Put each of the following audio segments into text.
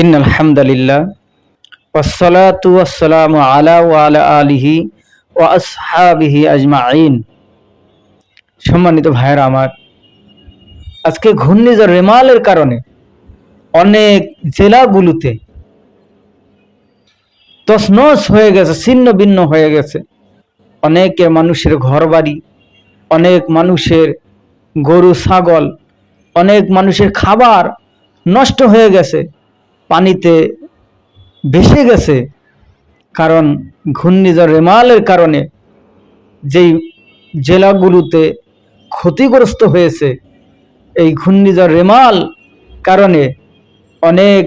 In আলহামদুলিল্লাহ আলা ওয়া আলা আলিহি ওয়া আসহাবিহি আজমাইন। সম্মানিত ভাইয়েরা আমার, আজকে ঘূর্ণিঝড় রেমালের কারণে অনেক জেলাগুলোতে তছনছ হয়ে গেছে, ছিন্ন ভিন্ন হয়ে গেছে। অনেকে মানুষের ঘরবাড়ি, অনেক মানুষের গরু, ছাগল, অনেক মানুষের খাবার নষ্ট হয়ে গেছে। পানিতে ভেসে গেছে। কারণ ঘূর্ণিঝড় রেমালের কারণে যেই জেলাগুলোতে ক্ষতিগ্রস্ত হয়েছে, এই ঘূর্ণিঝড় রেমাল কারণে অনেক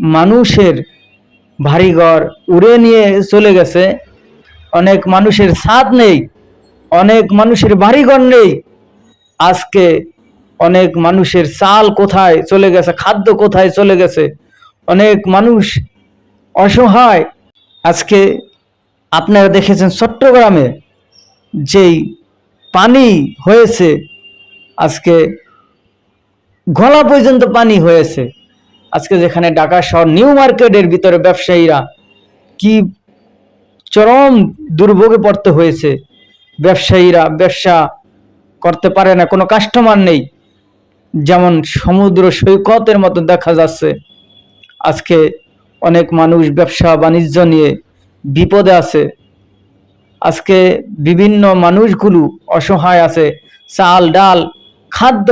মানুষের ভারীঘর উড়ে নিয়ে চলে গেছে। অনেক মানুষের ছাদ নেই, অনেক মানুষের বাড়িঘর নেই। আজকে অনেক মানুষের চাল কোথায় চলে গেছে, খাদ্য কোথায় চলে গেছে? অনেক মানুষ অসহায়। আজকে আপনারা দেখেছেন চট্টগ্রামে যেই পানি হয়েছে, আজকে গলা পর্যন্ত পানি হয়েছে। আজকে যেখানে ঢাকা শহর নিউ মার্কেটের ভিতরে ব্যবসায়ীরা কি চরম দুর্ভোগে পড়তে হয়েছে। ব্যবসায়ীরা ব্যবসা করতে পারে না, কোনো কাস্টমার নেই। যেমন সমুদ্র সৈকতের মতো দেখা যাচ্ছে। আজকে অনেক মানুষ ব্যবসা, বাণিজ্য নিয়ে বিপদে আছে। আজকে বিভিন্ন মানুষগুলো অসহায় আছে, চাল, ডাল, খাদ্য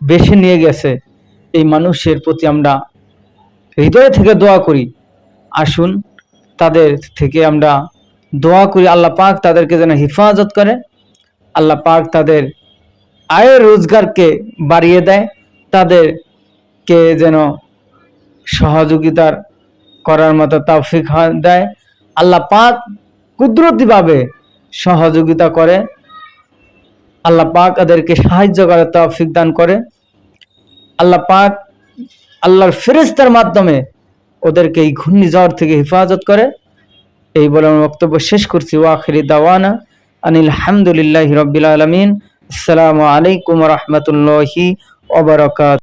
বেছে নিয়ে গেছে। এই মানুষের প্রতি আমরা হৃদয় থেকে দোয়া করি। আসুন তাদের থেকে আমরা দোয়া করি। আল্লাহ পাক তাদেরকে যেন হেফাজত করে। আল্লাহ পাক তাদের আয়ের রোজগারকে বাড়িয়ে দেয়। তাদেরকে যেন সহযোগিতার করার মতো তৌফিক দেয়। আল্লাহ পাক কুদরতিভাবে সহযোগিতা করে। আল্লাহ পাক তাদেরকে সাহায্য করে তৌফিক দান করে। আল্লাহ পাক আল্লাহর ফেরেস্তার মাধ্যমে ওদেরকে এই ঘূর্ণিঝড় থেকে হেফাজত করে। এই বলে আমার বক্তব্য শেষ করছি। ওয়াখিরি দাওয়ানা আনিল হামদুলিল্লাহ রবিল আলমিন। আসসালামু আলাইকুম রহমতুল্লাহি ওবরাকাত